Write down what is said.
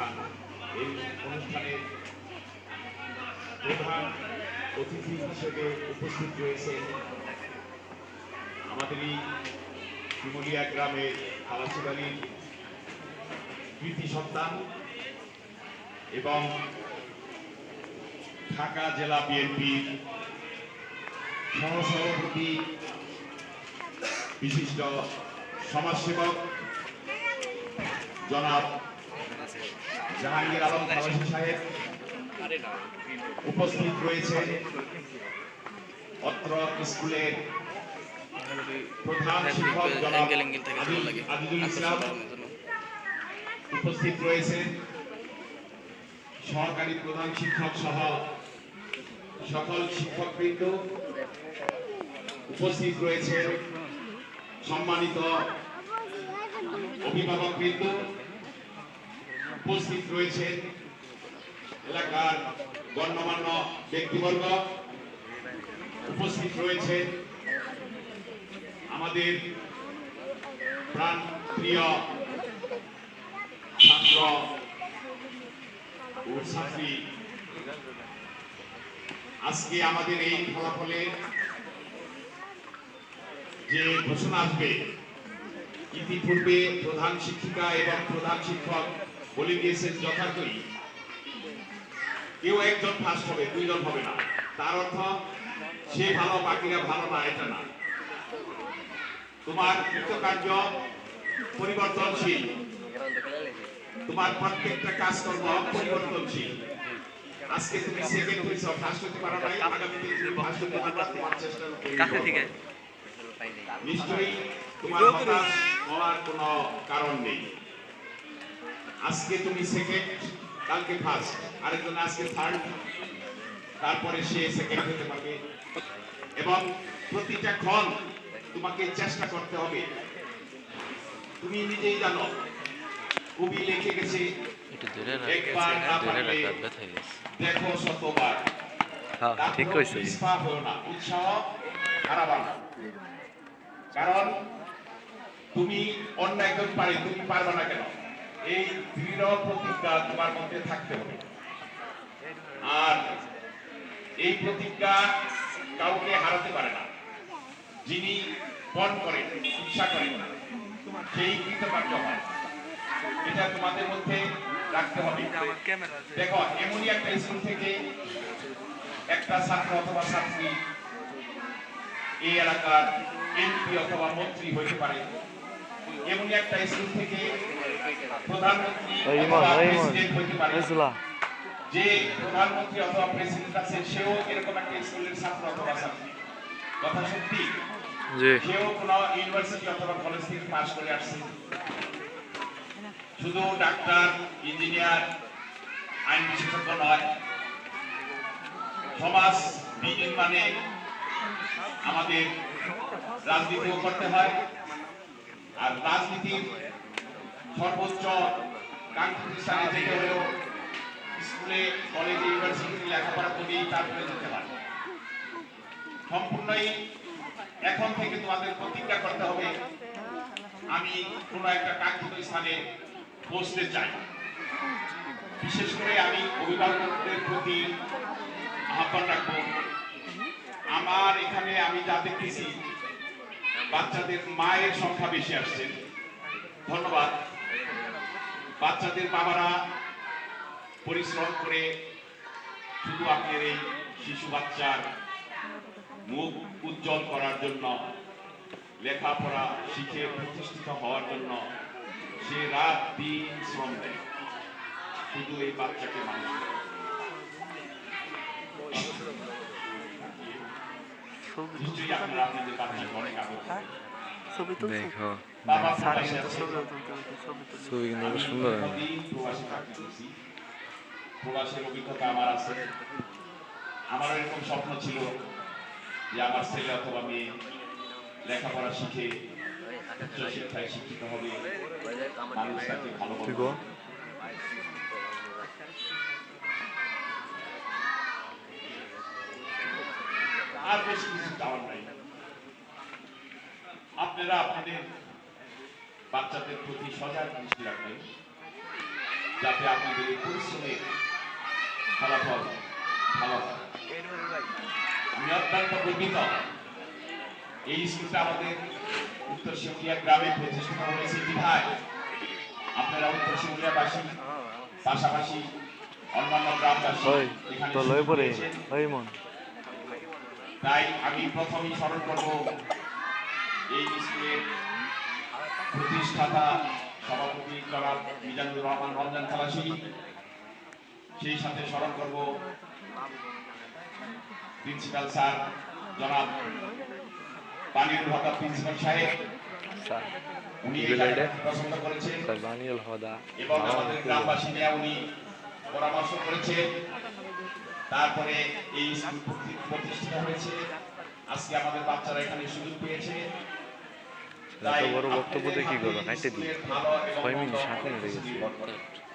অনুষ্ঠান। এই অনুষ্ঠানে প্রধান অতিথি হিসেবে উপস্থিত রয়েছে আমাদের এই শিমুলিয়া গ্রামের খালাসিবাড়ির কৃতি সন্তান এবং ঢাকা জেলা বিএনপির সহসভাপতি, বিশিষ্ট সমাজসেবক জনাব জাহাঙ্গীর আলম খালাসি সাহেব উপস্থিত রয়েছে অত্র স্কুলের প্রধান শিক্ষক জনাব ইসলাম উপস্থিত রয়েছে সহকারী প্রধান শিক্ষক সহ সকল শিক্ষকবৃন্দ উপস্থিত রয়েছে সম্মানিত অভিভাবকবৃন্দ উপস্থিত রয়েছে এলাকার গণ্যমান্য ব্যক্তিবর্গ, উপস্থিত রয়েছে আমাদের প্রাণ প্রিয় ছাত্র ও ছাত্রী। আজকে আমাদের এই ফলাফলে যে ঘোষণা আসবে, ইতিপূর্বে প্রধান শিক্ষিকা এবং প্রধান শিক্ষক বলে দিয়েছেন যথার্থই। কেউ একজন ফার্স্ট হবে দুইজন হবে না। তার অর্থ সে ভালো বাকিরা ভালো না এটা না। তোমার কৃতকার্য পরিবর্তনশীল। তোমার প্রত্যেকটা কাজকর্ম পরিবর্তনশীল। আজকে তুমি সেকেন্ড হয়েছ ফার্স্ট হতে পারো নাই আগামীতে তুমি ফার্স্ট হতে পারবা তোমার চেষ্টা থেকে। নিশ্চয়ই তোমার হতাশ হওয়ার কোনো কারণ নেই। আজকে তুমি সেকেন্ড কালকে ফার্স্ট আরেকজন আজকে থার্ড তারপরে সে সেকেন্ড হতে পারবে। এবং প্রতিটা ক্ষণ তোমাকে চেষ্টা করতে হবে। তুমি নিজেই জানো কবি লিখে গেছে একবার না পারলে দেখো শতবার। হ্যাঁ ঠিক কইছে পিছপা হও না উৎসাহ হারাবা না কারণ তুমি অন্য একজন পারে তুমি পারবে না কেন? এই দৃঢ় প্রতিজ্ঞা তোমার মধ্যে থাকতে হবে। আর এই প্রতিজ্ঞা কাউকে হারাতে পারে না। যিনি পণ করেন ইচ্ছা করেন না সেই কৃতকার্য হয়। এটা তোমাদের মধ্যে রাখতে হবে। দেখো, এমনই একটা স্কুল থেকে একটা ছাত্র অথবা ছাত্রী এই এলাকার এমপি অথবা মন্ত্রী হইতে পারে। এমনই একটা স্কুল থেকে যে প্রধানমন্ত্রী অথবা প্রেসিডেন্ট আছে সেও এরকম একটা স্কুলের ছাত্র অথবা ছাত্রী। কথা সত্যি? জি। কোনো ইউনিভার্সিটি অথবা কলেজ থেকে পাশ করে আসছে। শুধু ডাক্তার ইঞ্জিনিয়ার আইন বিশেষজ্ঞ নয়। সমাজ বিনির্মাণে আমাদের রাজনীতিও করতে হয়। আর রাজনীতির সর্বোচ্চ কাঙ্ক্ষিত স্থানে যেতে স্কুলে, কলেজে, ইউনিভার্সিটিতে লেখাপড়া করেই তারপরে যেতে হয় সম্পূর্ণই এখন থেকে তোমাদের প্রতিজ্ঞা করতে হবে, আমি কোনো একটা কাঙ্ক্ষিত স্থানে পৌঁছতে চাই। বিশেষ করে আমি অভিভাবকদের প্রতি আহ্বান রাখব। আমার এখানে আমি যা দেখতেছি, বাচ্চাদের মায়ের সংখ্যা বেশি আসছে। ধন্যবাদ। বাচ্চাদের বাবারা পরিশ্রম করে শুধু আপনার এই শিশু বাচ্চার মুখ উজ্জ্বল করার জন্য, লেখাপড়া শিখে প্রতিষ্ঠিত হওয়ার জন্য সে রাত দিন শ্রম দেয় শুধু এই বাচ্চাকে মানুষ। নিশ্চয়ই আপনারা আপনাদের বাচ্চাকে অনেক করেন। ছবি তুলছো? দেখো বাবা কিন্তু ছবি তুলতে ছবি কিন্তু সুন্দর। প্রবাসের অভিজ্ঞতা আমার আছে। আমার এরকম স্বপ্ন ছিল যে আমার ছেলে অথবা মেয়ে লেখাপড়া শিখে উচ্চ শিক্ষায় শিক্ষিত হবে। মানুষ তাকে ভালো আর বেশি কিছু চাওয়ার নাই। আপনারা আপনাদের বাচ্চাদের প্রতি সজাগ দৃষ্টি রাখবেন যাতে আপনাদের এই পরিশ্রমের ফলাফল ভালো হয় আমি অত্যন্ত গর্বিত এই স্কুলটা আমাদের উত্তর শিমুলিয়া গ্রামে প্রতিষ্ঠিত হয়েছে বিধায় আপনারা উত্তর শিমুলিয়াবাসী পাশাপাশি অন্যান্য গ্রামবাসী এখানে। তাই আমি প্রথমেই স্মরণ করব এই স্কুলের প্রতিষ্ঠাতা সভাপতি জনাব মিজানুর রহমান রমজান খালাসি সেই সাথে স্মরণ করব প্রিন্সিপাল স্যার জনাব পানির হতা প্রিন্সিপাল সাহেব। উনি. পছন্দ করেছেন। বানিয়াল হদা এবং আমাদের গ্রামবাসী নিয়ে উনি পরামর্শ করেছেন। তারপরে এই স্কুল প্রতি- প্রতিষ্ঠিত হয়েছে। আজকে আমাদের বাচ্চারা এখানে সুযোগ পেয়েছে। এত বড় বক্তব্য দিয়ে কি করব? কাইটে দিই। ছয় মিনিট, মন্দ সাত